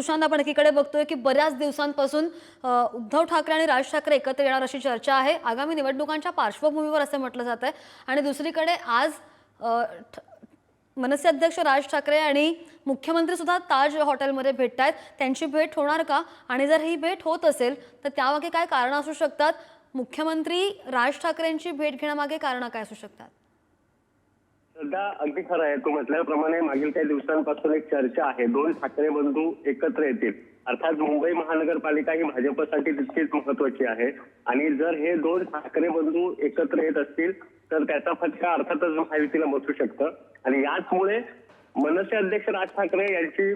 सुशांत आपण एकीकडे बघतोय की बऱ्याच दिवसांपासून उद्धव ठाकरे आणि राज ठाकरे एकत्र येणार अशी चर्चा आहे. आगामी निवडणुकांच्या पार्श्वभूमीवर असं म्हटलं जात आहे. आणि दुसरीकडे आज मनसे अध्यक्ष राज ठाकरे आणि मुख्यमंत्री सुद्धा ताज हॉटेलमध्ये भेटत आहेत. त्यांची भेट होणार का? आणि जर ही भेट होत असेल तर त्यामागे काय कारणं असू शकतात? मुख्यमंत्री राज ठाकरेंची भेट घेण्यामागे कारणं काय असू शकतात? सध्या अगदी खरं आहे. तू म्हटल्याप्रमाणे मागील काही दिवसांपासून एक चर्चा आहे. दोन ठाकरे बंधू एकत्र येतील. अर्थात मुंबई महानगरपालिका ही भाजपसाठी तितकीच महत्वाची आहे. आणि जर हे दोन ठाकरे बंधू एकत्र येत असतील तर त्याचा फटका अर्थातच महायुतीला बसू शकतं. आणि याचमुळे मनसे अध्यक्ष राज ठाकरे यांची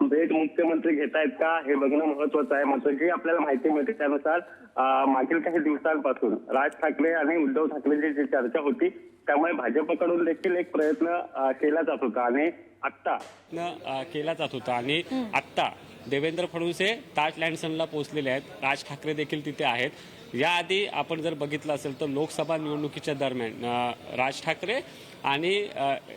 भेट मुख्यमंत्री घेत आहेत का? हे बघणं महत्वाचं आहे. मात्र जी आपल्याला माहिती मिळते त्यानुसार मागील काही दिवसांपासून राज ठाकरे आणि उद्धव ठाकरेंची जी चर्चा होती त्यामुळे भाजपकडून देखील एक प्रयत्न केला जात होता आणि आत्ता केला जात होता आणि आत्ता देवेंद्र फडणवीस हे ताज लँडसनला पोहोचलेले आहेत. राज ठाकरे देखील तिथे आहेत. याआधी आपण जर बघितलं असेल तर लोकसभा निवडणुकीच्या दरम्यान राज ठाकरे आणि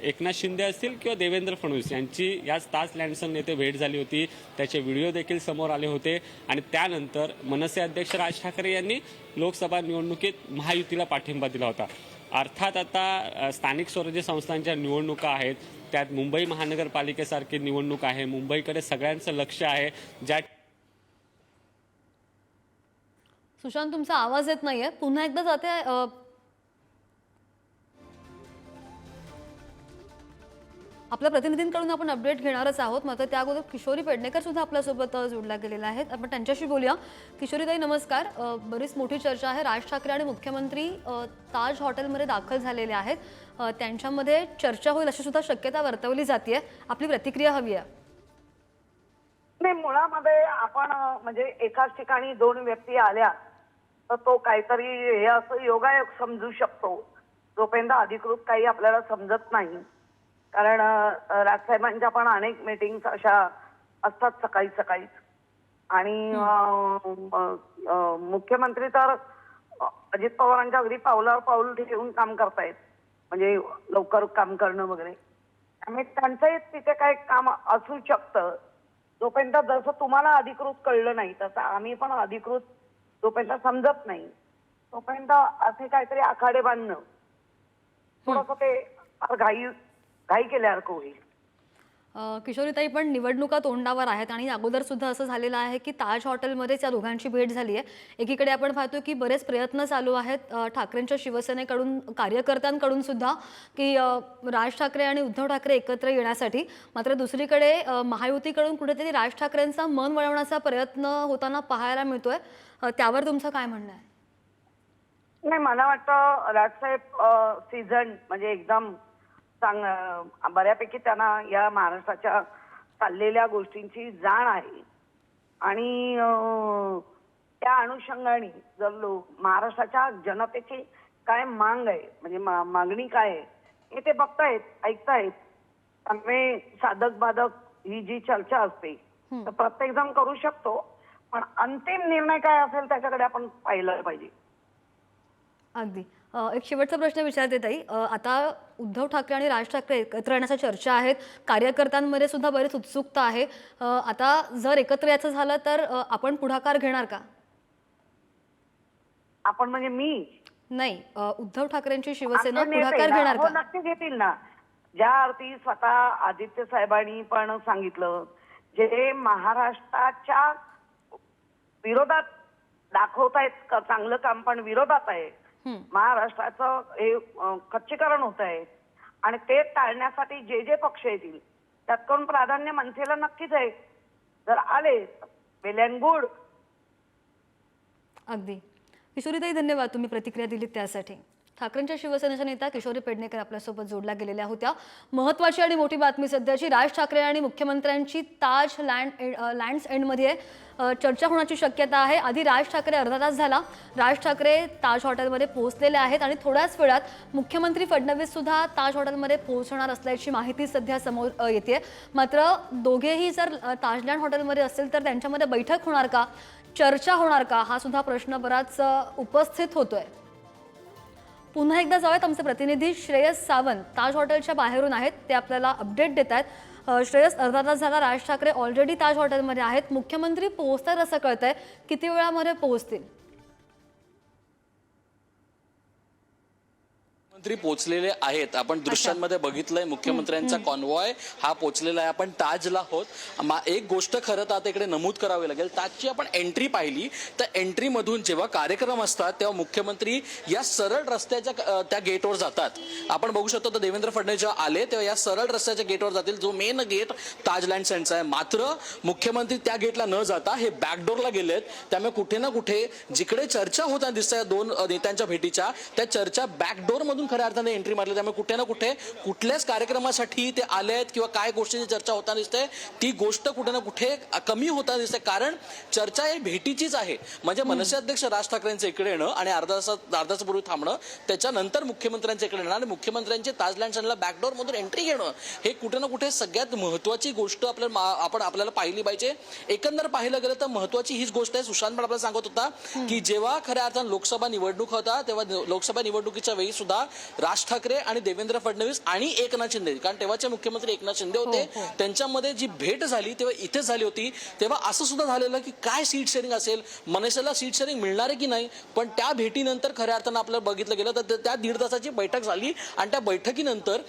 एकनाथ शिंदे असतील किंवा देवेंद्र फडणवीस यांची याच ताज लँडसन येथे भेट झाली होती. त्याचे व्हिडिओ देखील समोर आले होते. आणि त्यानंतर मनसे अध्यक्ष राज ठाकरे यांनी लोकसभा निवडणुकीत महायुतीला पाठिंबा दिला होता. अर्थात आता स्थानिक स्वराज्य संस्थांच्या निवडणुका आहेत. त्यात मुंबई महानगरपालिकेसारखी निवडणूक आहे. मुंबईकडे सगळ्यांचं लक्ष आहे. ज्या सुशांत तुमचा आवाज येत नाहीये. पुन्हा एकदा जाते आपल्या प्रतिनिधींकडून आपण अपडेट घेणारच आहोत. मात्र त्या अगोदर किशोरी पेडणेकर सुद्धा आपल्यासोबत जोडल्या गेलेल्या आहेत आपण त्यांच्याशी बोलूया. किशोरीताई नमस्कार. बरीच मोठी चर्चा आहे. राज ठाकरे आणि मुख्यमंत्री ताज हॉटेलमध्ये दाखल झालेले आहेत. त्यांच्यामध्ये चर्चा होईल अशी सुद्धा शक्यता वर्तवली जाते आपली प्रतिक्रिया हवी आहे. नाही मुळामध्ये आपण म्हणजे एकाच ठिकाणी दोन व्यक्ती आल्या तर तो काहीतरी हे असं योगायोग समजू शकतो. जोपर्यंत अधिकृत काही आपल्याला समजत नाही. कारण राजसाहेबांच्या पण अनेक मीटिंग अशा असतात सकाळी सकाळीच आणि मुख्यमंत्री तर अजित पवारांच्या अगदी पावलावर पाऊल ठेवून काम करतायत. म्हणजे लवकर काम करणं वगैरे. त्यामुळे त्यांचंही तिथे काय काम असू शकतं. जोपर्यंत जसं तुम्हाला अधिकृत कळलं नाही तसं आम्ही पण अधिकृत जोपर्यंत समजत नाही. तोपर्यंत असे काहीतरी आखाडे बांधणं. थोडस ते फार घाई घाई केल्यासारखं होईल. किशोरीताई पण निवडणुका तोंडावर आहेत आणि अगोदर सुद्धा असं झालेलं आहे की ताज हॉटेलमध्येच या दोघांची भेट झाली आहे. एकीकडे आपण पाहतो की बरेच प्रयत्न चालू आहेत ठाकरेंच्या शिवसेनेकडून कार्यकर्त्यांकडून सुद्धा की राज ठाकरे आणि उद्धव ठाकरे एकत्र येण्यासाठी. मात्र दुसरीकडे महायुतीकडून कुठेतरी राज ठाकरेंचा मन वळवण्याचा प्रयत्न होताना पाहायला मिळतोय. त्यावर तुमचं काय म्हणणं आहे? नाही मला वाटतं राजसाहेब सीझन म्हणजे एकदम चांग बऱ्यापैकी त्यांना या महाराष्ट्राच्या चाललेल्या गोष्टींची जाण आहे. आणि त्या अनुषंगाने जर लो- महाराष्ट्राच्या जनतेची काय मांग आहे म्हणजे मा- मागणी काय आहे हे ते बघतायत ऐकतायत. त्यामुळे साधक बाधक ही जी चर्चा असते तर प्रत्येक जण करू शकतो. पण अंतिम निर्णय काय असेल त्याच्याकडे आपण पाहिलं पाहिजे. अगदी. एक शेवटचा प्रश्न विचारते ताई. आता उद्धव ठाकरे आणि राज ठाकरे एकत्र येण्याच्या चर्चा आहेत. कार्यकर्त्यांमध्ये सुद्धा बरीच उत्सुकता आहे. आता जर एकत्र यायचं झालं तर आपण पुढाकार घेणार का? आपण म्हणजे मी? नाही. उद्धव ठाकरेंची शिवसेना पुढाकार घेणार हो का? नक्की घेतील ना. ज्या अर्थी स्वतः आदित्य साहेबांनी पण सांगितलं जे महाराष्ट्राच्या विरोधात दाखवतायत चांगलं काम पण विरोधात आहे. महाराष्ट्राचं हे खच्चीकरण होत आहे आणि ते टाळण्यासाठी जे जे पक्ष येतील त्यात करून प्राधान्य मनसेला नक्कीच आहे. जर आले वेल अँड गुड अगदी. किशोरीताई धन्यवाद तुम्ही प्रतिक्रिया दिलीत त्यासाठी. ठाकरेंच्या शिवसेनेच्या नेत्या किशोरी पेडणेकर आपल्यासोबत जोडल्या गेलेल्या होत्या. महत्वाची आणि मोठी बातमी सध्याची राज ठाकरे आणि मुख्यमंत्र्यांची ताज लँड लँड्स एंडमध्ये चर्चा होण्याची शक्यता आहे. आधी राज ठाकरे अर्धा तास झाला. राज ठाकरे ताज हॉटेलमध्ये पोहोचलेले आहेत आणि थोड्याच वेळात मुख्यमंत्री फडणवीस सुद्धा ताज हॉटेलमध्ये पोहोचणार असल्याची माहिती सध्या समोर येते. मात्र दोघेही जर ताजलँड हॉटेलमध्ये असेल तर त्यांच्यामध्ये बैठक होणार का? चर्चा होणार का? हा सुद्धा प्रश्न बराच उपस्थित होतोय. पुन्हा एकदा जाऊयात. आमचे प्रतिनिधी श्रेयस सावंत ताज हॉटेलच्या बाहेरून आहेत. ते आपल्याला अपडेट देत आहेत. श्रेयस अर्धा तास झाला राज ठाकरे ऑलरेडी ताज हॉटेलमध्ये आहेत. मुख्यमंत्री पोहोचतात असं कळतंय. किती वेळामध्ये पोहोचतील? मुख्यमंत्री पोचलेले आहेत. आपण दृश्यांमध्ये बघितलंय मुख्यमंत्र्यांचा कॉन्वॉय हा पोचलेला आहे. आपण ताजला आहोत. मा- एक गोष्ट खरं तर आता इकडे नमूद करावी लागेल. ताजची आपण एंट्री पाहिली. तर एंट्री मधून जेव्हा कार्यक्रम असतात तेव्हा मुख्यमंत्री या सरळ रस्त्याच्या त्या गेटवर जातात. आपण बघू शकतो तर देवेंद्र फडणवीस जेव्हा आले तेव्हा या सरळ रस्त्याच्या गेटवर जातील. जो मेन गेट ताज लँड सेंटरचा आहे. मात्र मुख्यमंत्री त्या गेटला न जाता हे बॅकडोरला गेलेत. त्यामुळे कुठे ना कुठे जिकडे चर्चा होता दिसत दोन नेत्यांच्या भेटीच्या त्या चर्चा बॅकडोर मधून खऱ्या अर्थाने एंट्री मारली. त्यामुळे कुठे ना कुठे कुठल्याच कार्यक्रमासाठी ते आले आहेत किंवा काय गोष्टीची चर्चा होताना दिसते. ती गोष्ट कुठे ना कुठे कमी होताना दिसते. कारण चर्चा ही भेटीचीच आहे. म्हणजे मनसे अध्यक्ष राज ठाकरेंचं इकडे येणं आणि अर्धा तासात अर्धा तासापूर्वी थांबणं त्याच्यानंतर मुख्यमंत्र्यांच्या इकडे येणं आणि मुख्यमंत्र्यांचे ताजलँड सनला बॅकडोर मधून एंट्री घेणं हे कुठे ना कुठे सगळ्यात महत्वाची गोष्ट आपल्या मा- आपण आपल्याला पाहिली पाहिजे. एकंदर पाहिलं गेलं तर महत्वाची हीच गोष्ट आहे. सुशांत पण आपल्याला सांगत होता की जेव्हा खऱ्या अर्थानं लोकसभा निवडणूक होता तेव्हा लोकसभा निवडणुकीच्या वेळी सुद्धा राज ठाकरे आणि देवेंद्र फडणवीस आणि एकनाथ शिंदे. कारण तेव्हाचे मुख्यमंत्री एकनाथ शिंदे होते. त्यांच्यामध्ये जी भेट झाली तेव्हा इथेच झाली होती. तेव्हा असं सुद्धा झालेलं की काय सीट शेअरिंग असेल मनसेला सीट शेअरिंग मिळणार आहे की नाही? पण त्या भेटीनंतर खऱ्या अर्थानं आपल्याला बघितलं गेलं तर त्या- दीड तासाची बैठक झाली आणि त्या बैठकीनंतर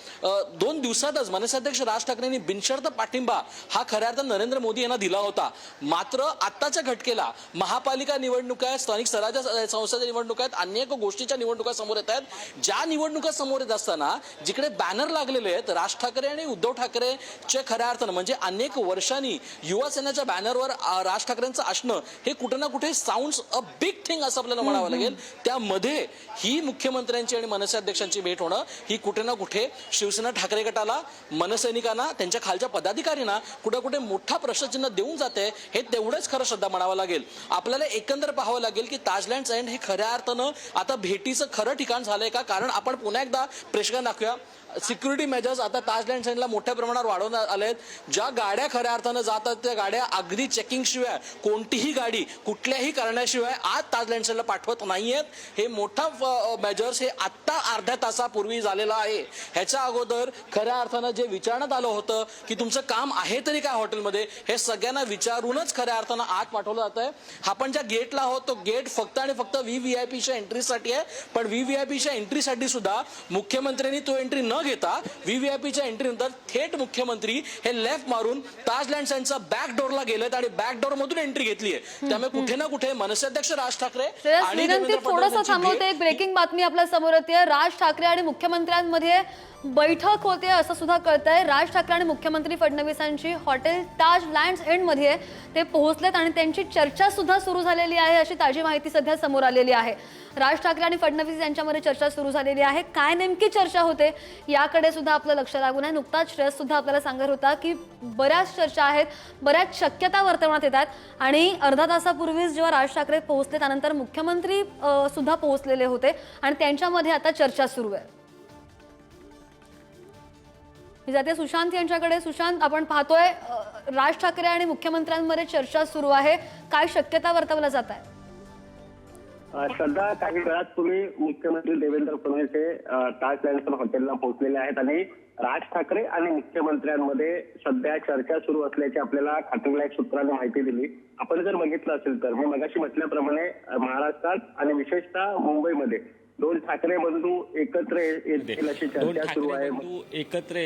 दोन दिवसातच मनसे अध्यक्ष राज ठाकरेंनी बिनशर्त पाठिंबा हा खऱ्या अर्थानं नरेंद्र मोदी यांना दिला होता. मात्र आत्ताच्या घटकेला महापालिका निवडणुका आहेत स्थानिक स्वराज्य संस्थांच्या निवडणुका आहेत अनेक गोष्टीच्या निवडणुका समोर येत आहेत. ज्या निवडणुका समोर येत असताना जिकडे बॅनर लागलेले आहेत राज ठाकरे आणि उद्धव ठाकरेचे खऱ्या अर्थानं म्हणजे अनेक वर्षांनी युवा सेनेच्या बॅनरवर राज ठाकरेंचं असणं हे कुठे ना कुठे साऊंड अ बिग थिंग असं आपल्याला म्हणावं लागेल. त्यामध्ये ही मुख्यमंत्र्यांची आणि मनसे अध्यक्षांची भेट होणं ही कुठे ना कुठे शिवसेना ठाकरे गटाला मनसैनिकांना त्यांच्या खालच्या पदाधिकाऱ्यांना कुठे कुठे मोठा प्रश्नचिन्ह देऊन जाते हे तेवढंच खरं श्रद्धा म्हणावं लागेल. आपल्याला एकंदर पाहावं लागेल की ताजलँड अँड हे खऱ्या अर्थानं आता भेटीचं खरं ठिकाण झालंय का? कारण आपण आपण पुन्हा एकदा प्रेक्षकांना दाखवूया. सिक्युरिटी मेजर्स आता ताजलँड साईडला मोठ्या प्रमाणावर वाढवण्यात आले आहेत ज्या गाड्या खऱ्या अर्थानं जातात त्या गाड्या अगदी चेकिंग शिवाय कोणतीही गाडी कुठल्याही कारणाशिवाय आज ताजलँड साईडला पाठवत नाहीयेत. हे मोठा मेजर्स हे आत्ता अर्ध्या तासापूर्वी झालेलं आहे. ह्याच्या अगोदर खऱ्या अर्थानं जे विचारण्यात आलं होतं की तुमचं काम आहे तरी काय हॉटेलमध्ये हे सगळ्यांना विचारूनच खऱ्या अर्थानं आत पाठवलं जात आहे आपण ज्या गेटला आहोत तो गेट फक्त आणि फक्त व्ही व्ही आय पीच्या एंट्रीसाठी आहे. पण व्ही व्ही आय पीच्या एंट्रीसाठी सुद्धा मुख्यमंत्र्यांनी तो एंट्री न घेता व्ही व्ही आय पीच्या एंट्री नंतर थेट मुख्यमंत्री हे लेफ्ट मारून ताजलँड सेंटरच्या बॅक डोरला गेलेत आणि बॅक डोर मधून एंट्री घेतली आहे त्यामुळे कुठे ना कुठे मनसे अध्यक्ष राज ठाकरे आणि थोडंसं थांबवते एक ब्रेकिंग बातमी आपल्यासमोर येते राज ठाकरे आणि मुख्यमंत्र्यांमध्ये बैठक होते असं सुद्धा कळतंय. राज ठाकरे आणि मुख्यमंत्री फडणवीसांची हॉटेल ताज लँड्स एंडमध्ये ते पोहोचलेत आणि त्यांची चर्चा सुद्धा सुरू झालेली आहे अशी ताजी माहिती सध्या समोर आलेली आहे. राज ठाकरे आणि फडणवीस यांच्यामध्ये चर्चा सुरू झालेली आहे. काय नेमकी चर्चा होते? याकडे सुद्धा आपलं लक्ष लागून आहे. नुकताच श्रेयस सुद्धा आपल्याला सांगत होता की बऱ्याच चर्चा आहेत बऱ्याच शक्यता वर्तवण्यात येतात आणि अर्धा तासापूर्वीच जेव्हा राज ठाकरे पोहोचले त्यानंतर मुख्यमंत्री सुद्धा पोहोचलेले होते आणि त्यांच्यामध्ये आता चर्चा सुरू आहे. मी जाते सुशांत यांच्याकडे. सुशांत आपण पाहतोय राज ठाकरे आणि मुख्यमंत्र्यांमध्ये चर्चा सुरू आहे. काय शक्यता वर्तवल्या जात आहे सध्या काही वेळात तुम्ही मुख्यमंत्री देवेंद्र फडणवीस हे ताज लँडसन हॉटेलला पोहोचलेले आहेत आणि राज ठाकरे आणि मुख्यमंत्र्यांमध्ये सध्या चर्चा सुरू असल्याची आपल्याला खात्रीलायक सूत्रांनी माहिती दिली. आपण जर बघितलं असेल तर मी मगाशी म्हटल्याप्रमाणे महाराष्ट्रात आणि विशेषतः मुंबईमध्ये दोन ठाकरे बंधू एकत्र येतील अशी चर्चा सुरू आहे. एकत्र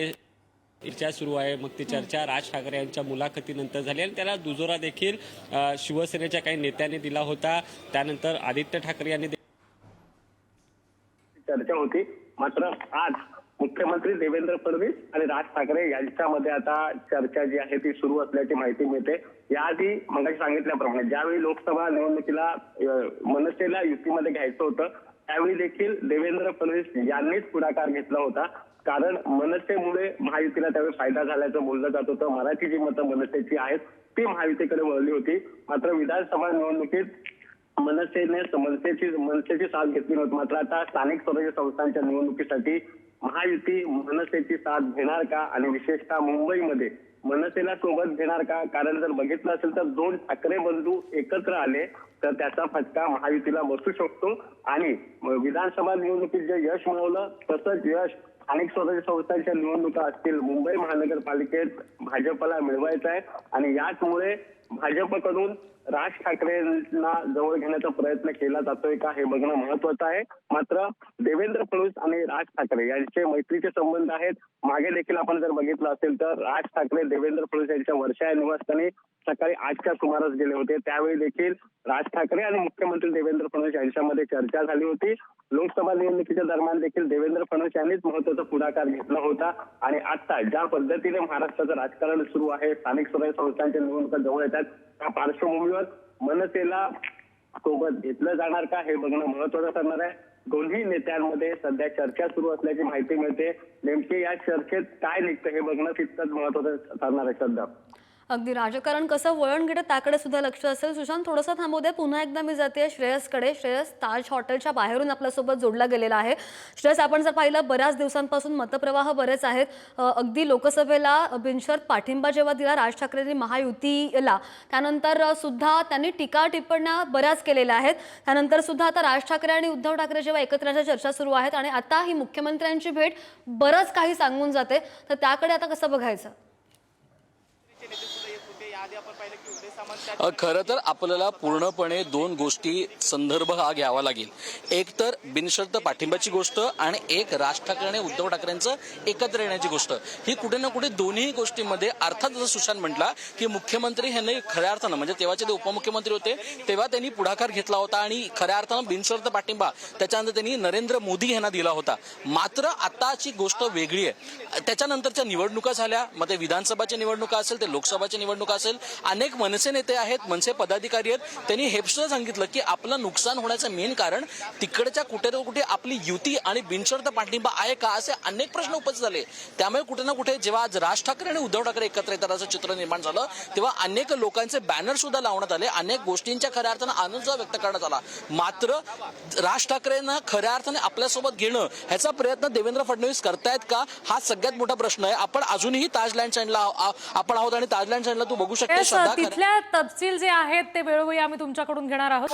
चर्चा सुरू आहे. मग ती चर्चा राज ठाकरे यांच्या मुलाखतीनंतर झाली आणि त्याला दुजोरा देखील शिवसेनेच्या काही नेत्यांनी दिला होता. त्यानंतर आदित्य ठाकरे यांनी चर्चा होती. मात्र आज मुख्यमंत्री देवेंद्र फडणवीस आणि राज ठाकरे यांच्यामध्ये आता चर्चा जी आहे ती सुरू असल्याची माहिती मिळते. याआधी मगाशी सांगितल्याप्रमाणे ज्यावेळी लोकसभा निवडणुकीला मनसेला युतीमध्ये घ्यायचं होतं त्यावेळी देखील देवेंद्र फडणवीस यांनीच पुढाकार घेतला होता. कारण मनसेमुळे महायुतीला त्यावेळी फायदा झाल्याचं बोललं जात होतं. मराठी जी मतं मनसेची आहेत ती महायुतीकडे वळली होती. मात्र विधानसभा निवडणुकीत मनसेने मनसेची मनसेची साथ घेतली नव्हती. मात्र आता स्थानिक स्वराज्य संस्थांच्या निवडणुकीसाठी महायुती मनसेची साथ घेणार का? आणि विशेषतः मुंबईमध्ये मनसेला सोबत घेणार का? कारण जर बघितलं असेल तर दोन ठाकरे बंधू एकत्र आले तर त्याचा फटका महायुतीला बसू शकतो. आणि विधानसभा निवडणुकीत जे यश मिळवलं तसंच यश स्थानिक स्वराज्य संस्थांच्या निवडणुका असतील. मुंबई महानगरपालिकेत भाजपला मिळवायचं आहे. आणि याचमुळे भाजपकडून राज ठाकरेंना जवळ घेण्याचा प्रयत्न केला जातोय का हे बघणं महत्वाचं आहे. मात्र देवेंद्र फडणवीस आणि राज ठाकरे यांचे मैत्रीचे संबंध आहेत. मागे देखील आपण जर बघितलं असेल तर राज ठाकरे देवेंद्र फडणवीस यांच्या वर्षा या निवासस्थानी सकाळी आठच्या सुमारास गेले होते. त्यावेळी देखील राज ठाकरे आणि मुख्यमंत्री देवेंद्र फडणवीस यांच्यामध्ये चर्चा झाली होती. लोकसभा निवडणुकीच्या दरम्यान देखील देवेंद्र फडणवीस यांनीच महत्त्वाचा पुढाकार घेतला होता. आणि आता ज्या पद्धतीने महाराष्ट्राचं राजकारण सुरू आहे स्थानिक स्वराज्य संस्थांच्या निवडणुका जवळ येतात त्या पार्श्वभूमीवर मनसेला सोबत घेतलं जाणार का हे बघणं महत्वाचं ठरणार आहे. दोन्ही नेत्यांमध्ये सध्या चर्चा सुरू असल्याची माहिती मिळते. नेमके या चर्चेत काय निघतं हे बघणं तितकंच महत्वाचं ठरणार आहे सध्या. अगदी राजकारण कसं वळण घेतं त्याकडे सुद्धा लक्ष असेल. सुशांत थोडंसं थांबू द्या. पुन्हा एकदा मी जाते श्रेयसकडे. श्रेयस ताज हॉटेलच्या बाहेरून आपल्यासोबत जोडला गेलेला आहे. श्रेयस आपण जर पाहिलं बऱ्याच दिवसांपासून मतप्रवाह बरेच आहेत. अगदी लोकसभेला बिनशर्त पाठिंबा जेव्हा दिला राज ठाकरेंनी महायुतीला त्यानंतर सुद्धा त्यांनी टीका टिप्पण्या बऱ्याच केलेल्या आहेत. त्यानंतर सुद्धा आता राज ठाकरे आणि उद्धव ठाकरे जेव्हा एकत्राच्या चर्चा सुरू आहेत आणि आता ही मुख्यमंत्र्यांची भेट बरंच काही सांगून जाते. तर त्याकडे आता कसं बघायचं? खरं तर आपल्याला पूर्णपणे दोन गोष्टी संदर्भ हा घ्यावा लागेल. एक तर बिनशर्त पाठिंब्याची गोष्ट आणि एक राज ठाकरे आणि उद्धव ठाकरेंचं एकत्र येण्याची गोष्ट. ही कुठे ना कुठे दोन्ही गोष्टींमध्ये अर्थात जसं सुशांत म्हटला की मुख्यमंत्री ह्यांनी खऱ्या अर्थानं म्हणजे तेव्हाचे ते उपमुख्यमंत्री होते तेव्हा त्यांनी पुढाकार घेतला होता आणि खऱ्या अर्थानं बिनशर्त पाठिंबा त्याच्यानंतर त्यांनी नरेंद्र मोदी यांना दिला होता. मात्र आताची गोष्ट वेगळी आहे. त्याच्यानंतरच्या निवडणुका झाल्या मग ते विधानसभाच्या निवडणुका असेल ते लोकसभाच्या निवडणुका असेल अनेक मनसे नेते आहेत मनसे पदाधिकारी आहेत. त्यांनी हे सुद्धा सांगितलं की आपलं नुकसान होण्याचं मेन कारण तिकडच्या कुठे ना कुठे आपली युती आणि बिनशर्त पाठिंबा आहे का असे अनेक प्रश्न उपस्थित झाले. त्यामुळे कुठे ना कुठे जेव्हा आज राज ठाकरे आणि उद्धव ठाकरे एकत्र येतात असं चित्र निर्माण झालं तेव्हा अनेक लोकांचे बॅनर सुद्धा लावण्यात आले. अनेक गोष्टींच्या खऱ्या अर्थानं आनंद व्यक्त करण्यात आला. मात्र राज ठाकरेंना खऱ्या अर्थाने आपल्यासोबत घेणं ह्याचा प्रयत्न देवेंद्र फडणवीस करतायत का? हा सगळ्यात मोठा प्रश्न आहे. आपण अजूनही ताजलँड चॅनला आपण आहोत आणि ताजलँड चॅनला तू बघू शकते. तिथल्या तपशील जे आहेत ते वेळोवेळी आम्ही तुमच्याकडून घेणार आहोत.